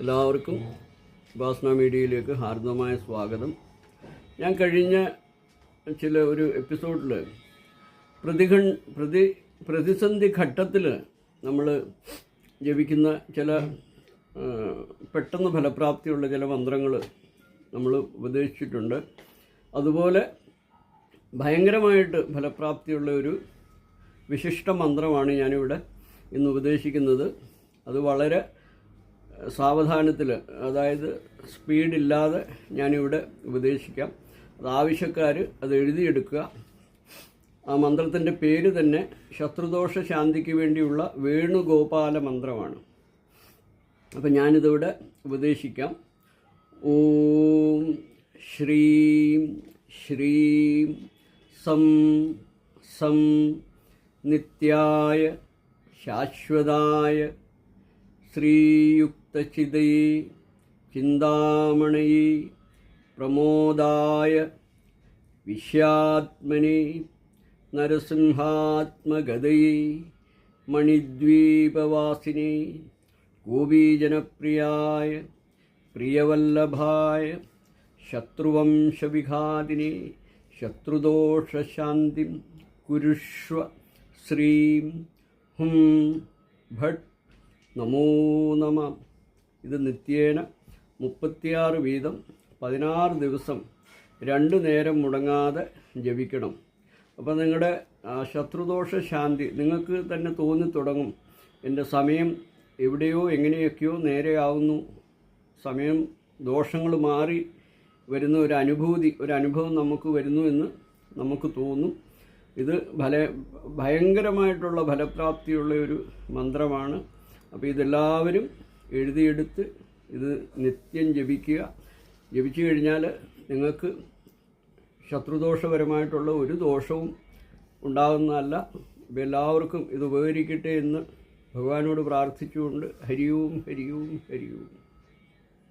എല്ലാവർക്കും ഉപാസന മീഡിയയിലേക്ക് ഹാർദമായ സ്വാഗതം. ഞാൻ കഴിഞ്ഞ ചില ഒരു എപ്പിസോഡിൽ പ്രതിഘൺ പ്രതി പ്രതിസന്ധി ഘട്ടത്തിൽ നമ്മൾ ജപിക്കുന്ന ചില പെട്ടെന്ന് ഫലപ്രാപ്തിയുള്ള ചില മന്ത്രങ്ങൾ നമ്മൾ ഉപദേശിച്ചിട്ടുണ്ട്. അതുപോലെ ഭയങ്കരമായിട്ട് ഫലപ്രാപ്തിയുള്ള ഒരു വിശിഷ്ട മന്ത്രമാണ് ഞാനിവിടെ ഇന്ന് ഉപദേശിക്കുന്നത്. അത് വളരെ സാവധാനത്തിൽ അതായത് സ്പീഡില്ലാതെ ഞാനിവിടെ ഉപദേശിക്കാം. അത് ആവശ്യക്കാർ അത് എഴുതിയെടുക്കുക. ആ മന്ത്രത്തിന്റെ പേര് തന്നെ ശത്രുദോഷ ശാന്തിക്ക് വേണ്ടിയുള്ള വേണുഗോപാല മന്ത്രമാണ്. അപ്പം ഞാനിതിവിടെ ഉപദേശിക്കാം. ഓം ശ്രീം ശ്രീം സം സം നിത്യായ ശാശ്വതായ ശ്രീയുക്തചിതൈ ചിന്താമണയി പ്രമോദായ വിശ്യാത്മനി നരസിംഹാത്മഗതൈ മണിദ്വീപവാസിനി ഗോപീജനപ്രിയായ പ്രിയവല്ലഭായ ശത്രുവംശവിഘാതിനി ശത്രുദോഷശാന്തിം കുരുഷ്വ ശ്രീം ഹും ഭട്ട് നമോ നമ. ഇത് നിത്യേന മുപ്പത്തിയാറ് വീതം പതിനാറ് ദിവസം രണ്ടു നേരം മുടങ്ങാതെ ജപിക്കണം. അപ്പോൾ നിങ്ങളുടെ ശത്രുദോഷ ശാന്തി നിങ്ങൾക്ക് തന്നെ തോന്നി തുടങ്ങും. എന്റെ സമയം എവിടെയോ എങ്ങനെയൊക്കെയോ നേരെയാവുന്നു. സമയം ദോഷങ്ങൾ മാറി വരുന്ന ഒരു അനുഭൂതി ഒരു അനുഭവം നമുക്ക് വരുന്നു എന്ന് നമുക്ക് തോന്നും. ഇത് ഫല ഭയങ്കരമായിട്ടുള്ള ഫലപ്രാപ്തിയുള്ള ഒരു മന്ത്രമാണ്. അപ്പോൾ ഇതെല്ലാവരും എഴുതിയെടുത്ത് ഇത് നിത്യം ജപിക്കുക. ജപിച്ചു കഴിഞ്ഞാൽ നിങ്ങൾക്ക് ശത്രുദോഷപരമായിട്ടുള്ള ഒരു ദോഷവും ഉണ്ടാകുന്നതല്ല. ഇപ്പം എല്ലാവർക്കും ഇത് ഉപകരിക്കട്ടെ എന്ന് ഭഗവാനോട് പ്രാർത്ഥിച്ചുകൊണ്ട് ഹരിയവും ഹരിയവും ഹരിയും.